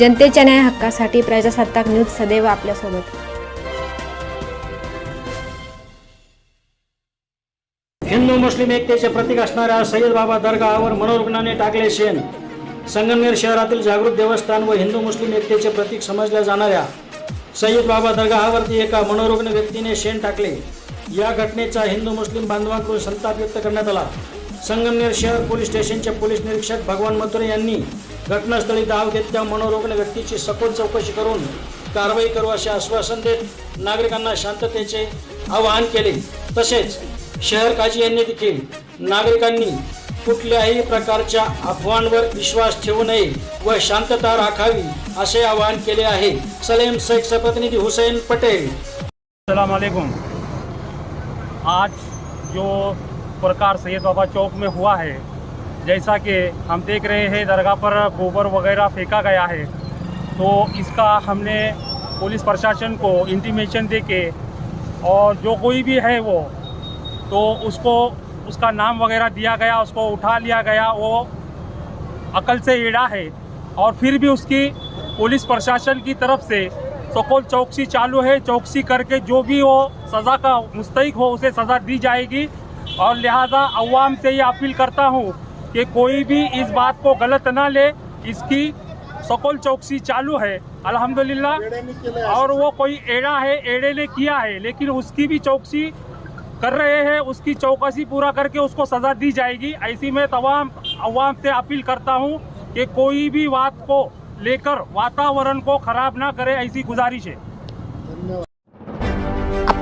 जनतेच्या न्याय हक्कासाठी प्रजासत्ताक न्यूज सदैव आपल्यासोबत. हिंदू मुस्लिम एकतेचे प्रतीक असणाऱ्या सय्यद बाबा दर्गावर मनोरुग्णाने टाकले शेण. संगमनेर शहरातील जागृत देवस्थान व हिंदू मुस्लिम एकतेचे प्रतीक समजल्या जाणाऱ्या सय्यद बाबा दर्गावरती एका मनोरुग्ण व्यक्तीने शेण टाकले. या घटनेचा हिंदू मुस्लिम बांधवांकडून संताप व्यक्त करण्यात आला. संगमनेर शहर पोलीस स्टेशनचे पोलीस निरीक्षक भगवान मथुरे यांनी घटनास्थळी धाव घेत त्या मनोरुग्ण व्यक्तीची सखोल चौकशी करून कारवाई करू असे आश्वासन देत नागरिकांना शांततेचे आवाहन केले. तसेच शहर काजी यांनी देखील नागरिकांनी कुठल्याही प्रकारच्या अफवांवर विश्वास ठेवू नये व शांतता राखावी असे आवाहन केले आहे. सलेम शेख प्रतिनिधी हुसैन पटेल. अलैक्म. आज जो प्रकार सैयद बाबा चौक में हुआ है। जैसा कि हम देख रहे हैं, दरगाह पर गोबर वगैरह फेंका गया है। तो इसका हमने पुलिस प्रशासन को इंटीमेशन दे के और जो कोई भी है वो तो उसको, उसका नाम वगैरह दिया गया, उसको उठा लिया गया, वो अकल से एड़ा है। और फिर भी उसकी पुलिस प्रशासन की तरफ़ से सकोल चौकसी चालू है। चौकसी करके जो भी वो सज़ा का मुस्तक हो, उसे सज़ा दी जाएगी। और लिहाजा अवाम से ये अपील करता हूँ कि कोई भी इस बात को गलत ना ले इसकी सकोल चौकसी चालू है अल्हम्दुलिल्लाह। और वो कोई एड़ा है एड़े ने किया है लेकिन उसकी भी चौकसी कर रहे हैं उसकी चौकसी पूरा करके उसको सज़ा दी जाएगी। ऐसी मैं तमाम अवाम से अपील करता हूँ कि कोई भी बात को लेकर वातावरण को खराब ना करे ऐसी गुजारिश है।